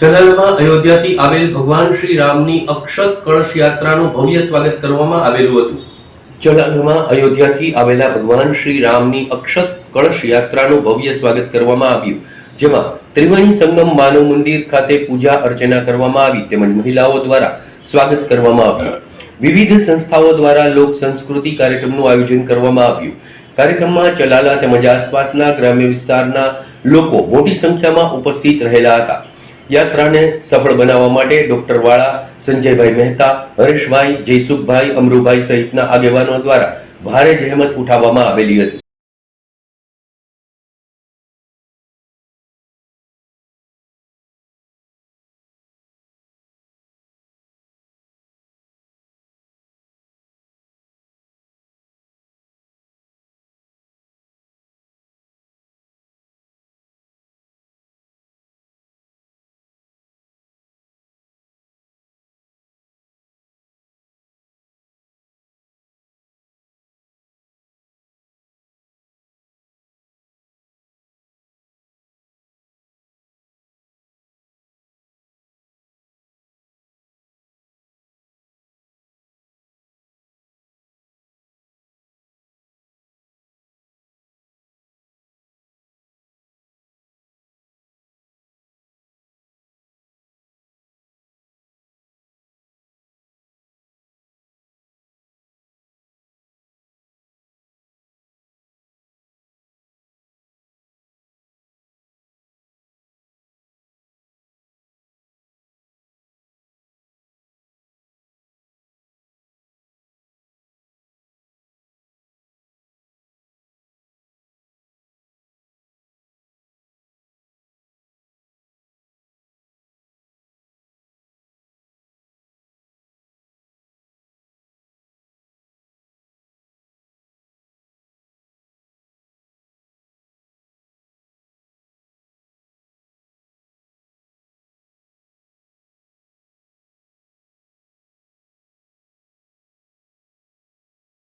જલાલમાં અયોધ્યાથી આવેલ ભગવાન શ્રી રામની અક્ષત કળશ યાત્રાનું ભવ્ય સ્વાગત કરવામાં આવેલું હતું. જલાલમાં અયોધ્યાથી આવેલા ભગવાન શ્રી રામની અક્ષત કળશ યાત્રાનું ભવ્ય સ્વાગત કરવામાં આવ્યું, જેમાં ત્રિવેણી સંગમ માનવ મંદિર ખાતે પૂજા અર્ચના કરવામાં આવી, તેમજ મહિલાઓ દ્વારા સ્વાગત કરવામાં આવ્યું. વિવિધ સંસ્થાઓ દ્વારા લોક સંસ્કૃતિ કાર્યક્રમનું આયોજન કરવામાં આવ્યું. કાર્યક્રમમાં ચલાલા તેમજ આસપાસના ગ્રામ્ય વિસ્તારના લોકો મોટી સંખ્યામાં ઉપસ્થિત રહેલા હતા. યાત્રાને સફળ બનાવવા માટે ડોક્ટર વાળા સંજયભાઈ મહેતા, હરેશભાઈ, જયસુખભાઈ, અમરુભાઈ સહિતના આગેવાનો દ્વારા ભારે જહેમત ઉઠાવવામાં આવેલી હતી.